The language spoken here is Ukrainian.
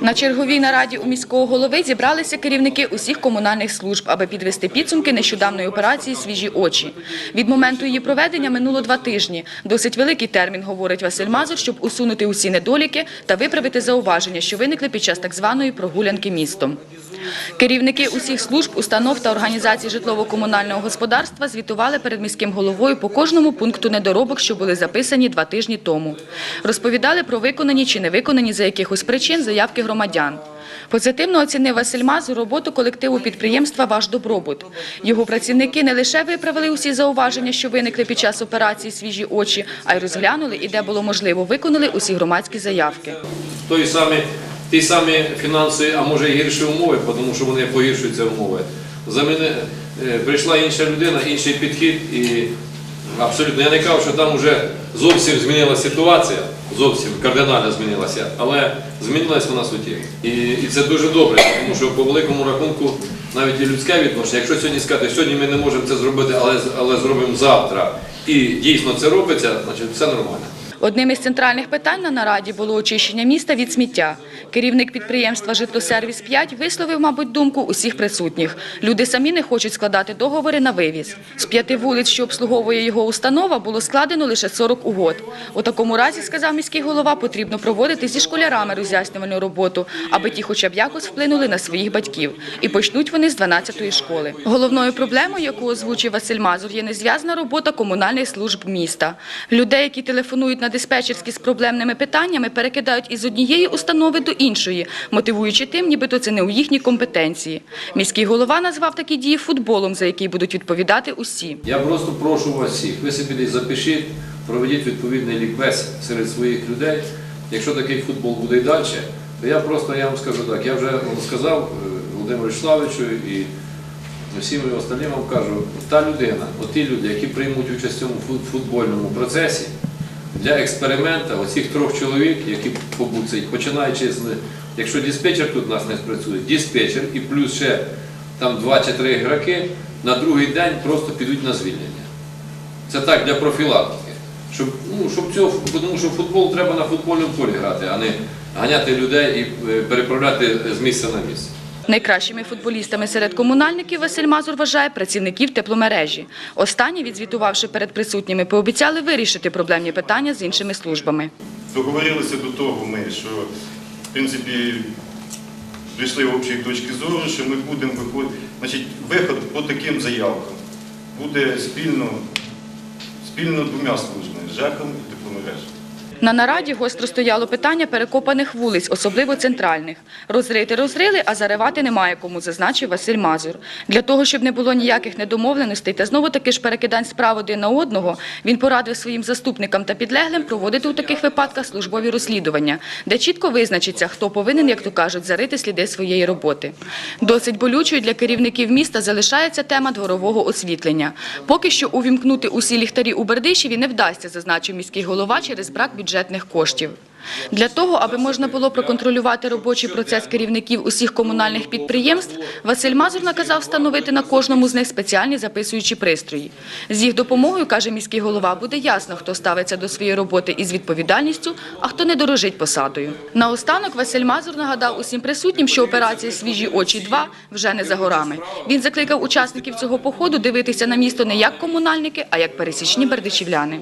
На черговій нараді у міського голови зібралися керівники усіх комунальних служб, аби підвести підсумки нещодавної операції «Свіжі очі». Від моменту її проведення минуло два тижні. Досить великий термін, говорить Василь Мазур, щоб усунути усі недоліки та виправити зауваження, що виникли під час так званої прогулянки містом. Керівники усіх служб, установ та організацій житлово-комунального господарства звітували перед міським головою по кожному пункту недоробок, що були записані два тижні тому. Розповідали про виконані чи не виконані за якихось причин заявки громадян. Позитивно оцінив Василь Мазур роботу колективу підприємства «Ваш добробут». Його працівники не лише виправили усі зауваження, що виникли під час операції «Свіжі очі», а й розглянули і, де було можливо, виконали усі громадські заявки. Той самі, ті самі фінансові, а може і гірші умови, тому що вони погіршуються умови. За мене е, прийшла інша людина, інший підхід і абсолютно я не кажу, що там вже зовсім змінилася ситуація, зовсім кардинально змінилася, але змінилась вона суттєво. І, і це дуже добре, тому що по великому рахунку навіть і людське відношення, якщо сьогодні сказати, сьогодні ми не можемо це зробити, але, але зробимо завтра, і дійсно це робиться, значить все нормально. Одним із центральних питань на нараді було очищення міста від сміття. Керівник підприємства «Житлосервіс 5 висловив, мабуть, думку усіх присутніх. Люди самі не хочуть складати договори на вивіз. З п'яти вулиць, що обслуговує його установа, було складено лише 40 угод. У такому разі, сказав міський голова, потрібно проводити зі школярами роз'яснювальну роботу, аби ті хоча б якось вплинули на своїх батьків. І почнуть вони з 12-ї школи. Головною проблемою, яку озвучив Василь Мазур, є незв'язна робота комунальних служб міста. Людей, які телефонують на диспетчерські з проблемними питаннями, перекидають із однієї установи до іншої, мотивуючи тим, нібито це не у їхній компетенції. Міський голова назвав такі дії футболом, за який будуть відповідати усі. Я просто прошу вас всіх, ви собі запишіть, проведіть відповідний лікбез серед своїх людей. Якщо такий футбол буде і далі, то я просто я вам скажу так, я вже сказав е, Володимиру Вячеславовичу і всім остальним вам кажу, та людина, оті люди, які приймуть участь в цьому футбольному процесі, для експеримента оцих трьох чоловік, які побуцять, починаючи з, якщо диспетчер тут у нас не спрацює, диспетчер і плюс ще там два чи три ігроки, на другий день просто підуть на звільнення. Це так для профілактики. Щоб, ну, щоб цього, тому що футбол треба на футбольному полі грати, а не ганяти людей і е, переправляти з місця на місце. Найкращими футболістами серед комунальників Василь Мазур вважає працівників тепломережі. Останні, відзвітувавши перед присутніми, пообіцяли вирішити проблемні питання з іншими службами. Договорилися до того ми, що в принципі прийшли в общій точки зору, що ми будемо виходити. Значить, виход по таким заявкам буде спільно, спільно двома службами ЖЕКом і тепломережею. На нараді гостро стояло питання перекопаних вулиць, особливо центральних. Розрити розрили, а заривати немає кому, зазначив Василь Мазур. Для того, щоб не було ніяких недомовленостей та знову таки ж перекидань справ один на одного, він порадив своїм заступникам та підлеглим проводити у таких випадках службові розслідування, де чітко визначиться, хто повинен, як то кажуть, зарити сліди своєї роботи. Досить болючою для керівників міста залишається тема дворового освітлення. Поки що увімкнути усі ліхтарі у Бердичеві не вдасться, зазначив міський голова через брак бюджетних коштів. Для того, аби можна було проконтролювати робочий процес керівників усіх комунальних підприємств, Василь Мазур наказав встановити на кожному з них спеціальні записуючі пристрої. З їх допомогою, каже міський голова, буде ясно, хто ставиться до своєї роботи із відповідальністю, а хто не дорожить посадою. Наостанок Василь Мазур нагадав усім присутнім, що операція «Свіжі очі 2» вже не за горами. Він закликав учасників цього походу дивитися на місто не як комунальники, а як пересічні бердичівляни.